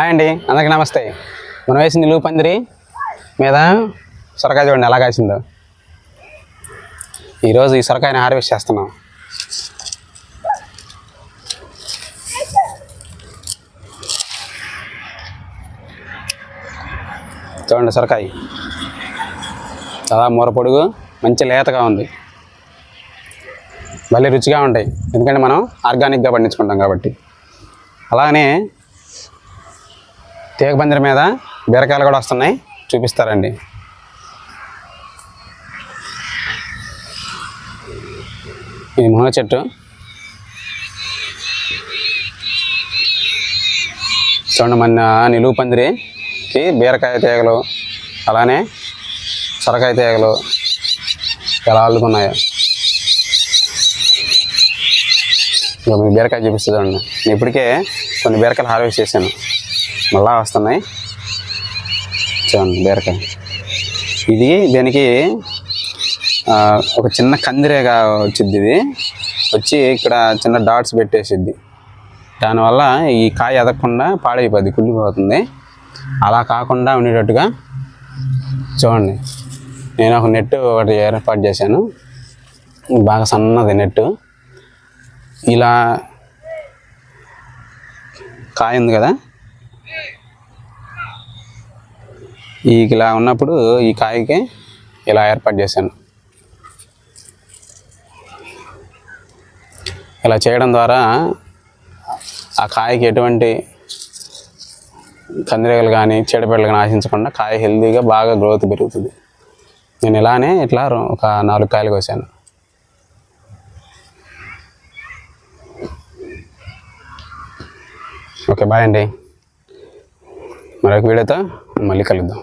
Hi అండి అందరికీ నమస్తే. మనం వేసిన నిలువు పందిరి మీద సొరకాయ చూడండి ఎలా కాసిందో. ఈరోజు ఈ సొరకాయని హార్వెస్ట్ చేస్తున్నాం. చూడండి సొరకాయ. చాలా మూర పొడుగు మంచి లేతగా ఉంది. భలే రుచిగా ఉంటాయి. ఎందుకంటే మనం ఆర్గానిక్గా పండించుకుంటాం కాబట్టి. అలానే తీగ పందిరి మీద బీరకాయలు కూడా వస్తున్నాయి. చూపిస్తారండి. ఇది మునగ చెట్టు. చూడండి మన నిలువు పందిరికి బీరకాయ తీగలు అలానే సొరకాయ తీగలు ఎలా అల్లుకున్నాయో ఇంకా మీ బీరకాయ చూపిస్తుంది చూడండి. నేను ఇప్పటికే కొన్ని బీరకాయలు హార్వెస్ట్ చేశాను. మళ్ళా వస్తున్నాయి. చూడండి బీరకాయ. ఇది దీనికి ఒక చిన్న కందిరేగా వచ్చింది ఇది. వచ్చి ఇక్కడ చిన్న డాట్స్ పెట్టేసిద్ది. దానివల్ల ఈ కాయ ఎదగకుండా పాడైపోద్ది కుళ్ళిపోతుంది. అలా కాకుండా ఉండేటట్టుగా చూడండి. నేను ఒక నెట్ ఒకటి ఏర్పాటు చేశాను. బాగా సన్నది నెట్టు. ఇలా కాయ ఉంది కదా ఈ ఇలా ఉన్నప్పుడు ఈ కాయకి ఇలా ఏర్పాటు చేశాను. ఇలా చేయడం ద్వారా ఆ కాయకి ఎటువంటి కందిరీగలు కానీ చీడపీడలు కానీ ఆశించకుండా కాయ హెల్తీగా బాగా గ్రోత్ పెరుగుతుంది. నేను ఇలానే ఇట్లా ఒక నాలుగు కాయలు కోసాను. ఓకే బాయ్ అండి. మరొక వీడియోతో మళ్ళీ కలుద్దాం.